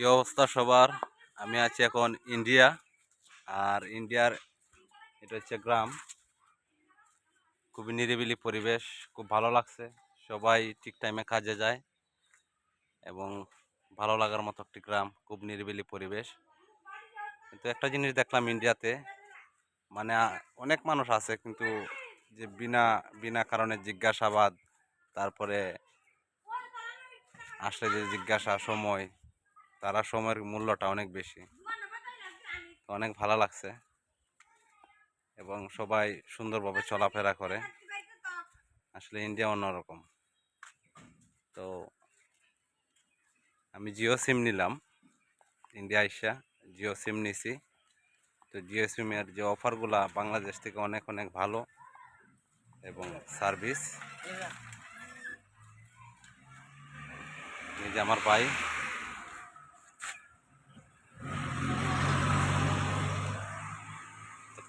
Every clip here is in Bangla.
কি অবস্থা সবার? আমি আছি এখন ইন্ডিয়া, আর ইন্ডিয়ার এটা হচ্ছে গ্রাম। খুবই নিরিবিলি পরিবেশ, খুব ভালো লাগছে। সবাই ঠিক টাইমে কাজে যায় এবং ভালো লাগার মতো একটি গ্রাম, খুব নিরিবিলি পরিবেশ। কিন্তু একটা জিনিস দেখলাম ইন্ডিয়াতে মানে অনেক মানুষ আছে কিন্তু যে বিনা বিনা কারণে জিজ্ঞাসাবাদ, তারপরে আসলে যে জিজ্ঞাসা, সময় তারা সময়ের মূল্যটা অনেক বেশি। অনেক ভালো লাগছে। এবং সবাই সুন্দরভাবে চলাফেরা করে। আসলে ইন্ডিয়া অন্যরকম। তো আমি জিও সিম নিলাম। ইন্ডিয়া আইসা জিও সিম নিছি। তো জিও সিমের যে অফারগুলা বাংলাদেশ থেকে অনেক অনেক ভালো এবং সার্ভিস। এই আমার ভাই।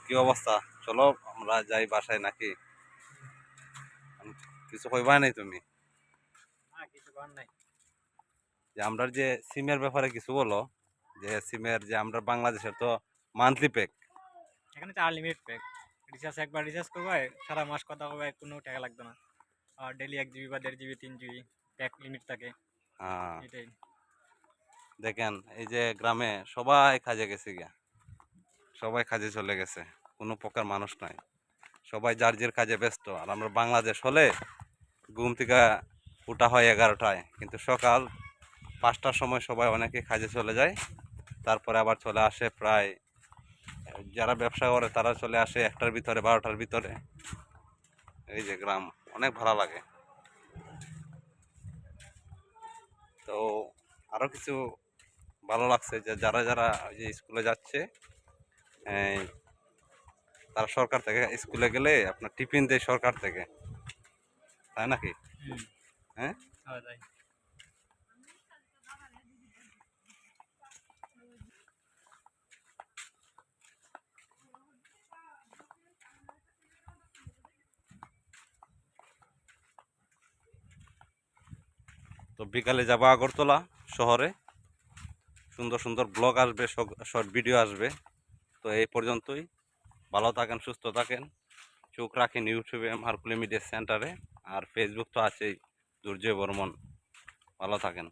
কি অবস্থা? চলো আমরা যাই বাসায় নাকি? কিছু কইবা নাই তুমি? যে আমরা যে সিমের ব্যাপারে কিছু বলো যে সিমের যে আমরা বাংলাদেশের তো মান্থলি প্যাক এখানে তো আনলিমিটেড প্যাক রিচার্জ একবার রিচার্জ করবে সারা মাস কথা হবে কোনো টাকা লাগবে না। আর ডেলি এক জিবি বা দেড় জিবি তিন জিবি প্যাক লিমিট থাকে। হ্যাঁ। এটাই। দেখেন এই যে গ্রামে সবাই কাজে গেছে গিয়া। সবাই কাজে চলে গেছে। কোনো প্রকার মানুষ নাই। সবাই যার যার কাজে ব্যস্ত। আর আমরা বাংলাদেশ হলে ঘুম থেকে ওটা হয় এগারোটায়। কিন্তু সকাল পাঁচটার সময় সবাই অনেকে কাজে চলে যায়। তারপরে আবার চলে আসে প্রায়, যারা ব্যবসা করে তারা চলে আসে একটার ভিতরে, বারোটার ভিতরে। এই যে গ্রাম, অনেক ভালো লাগে। তো আরও কিছু ভালো লাগছে যে যারা যারা যে স্কুলে যাচ্ছে তারা সরকার থেকে স্কুলে গেলে আপনার টিফিন দেয় সরকার থেকে। তাই নাকি? হ্যাঁ? তো বিকালে যাব আগরতলা শহরে। সুন্দর সুন্দর ব্লগ আসবে শর্ট ভিডিও আসবে। তো এই পর্যন্তই। ভালো থাকেন, সুস্থ থাকেন। চোখ রাখেন ইউটিউবে মার্কুলি মিডিয়া সেন্টারে। আর ফেসবুক তো আছেই, দুর্জয় বর্মন। ভালো থাকেন।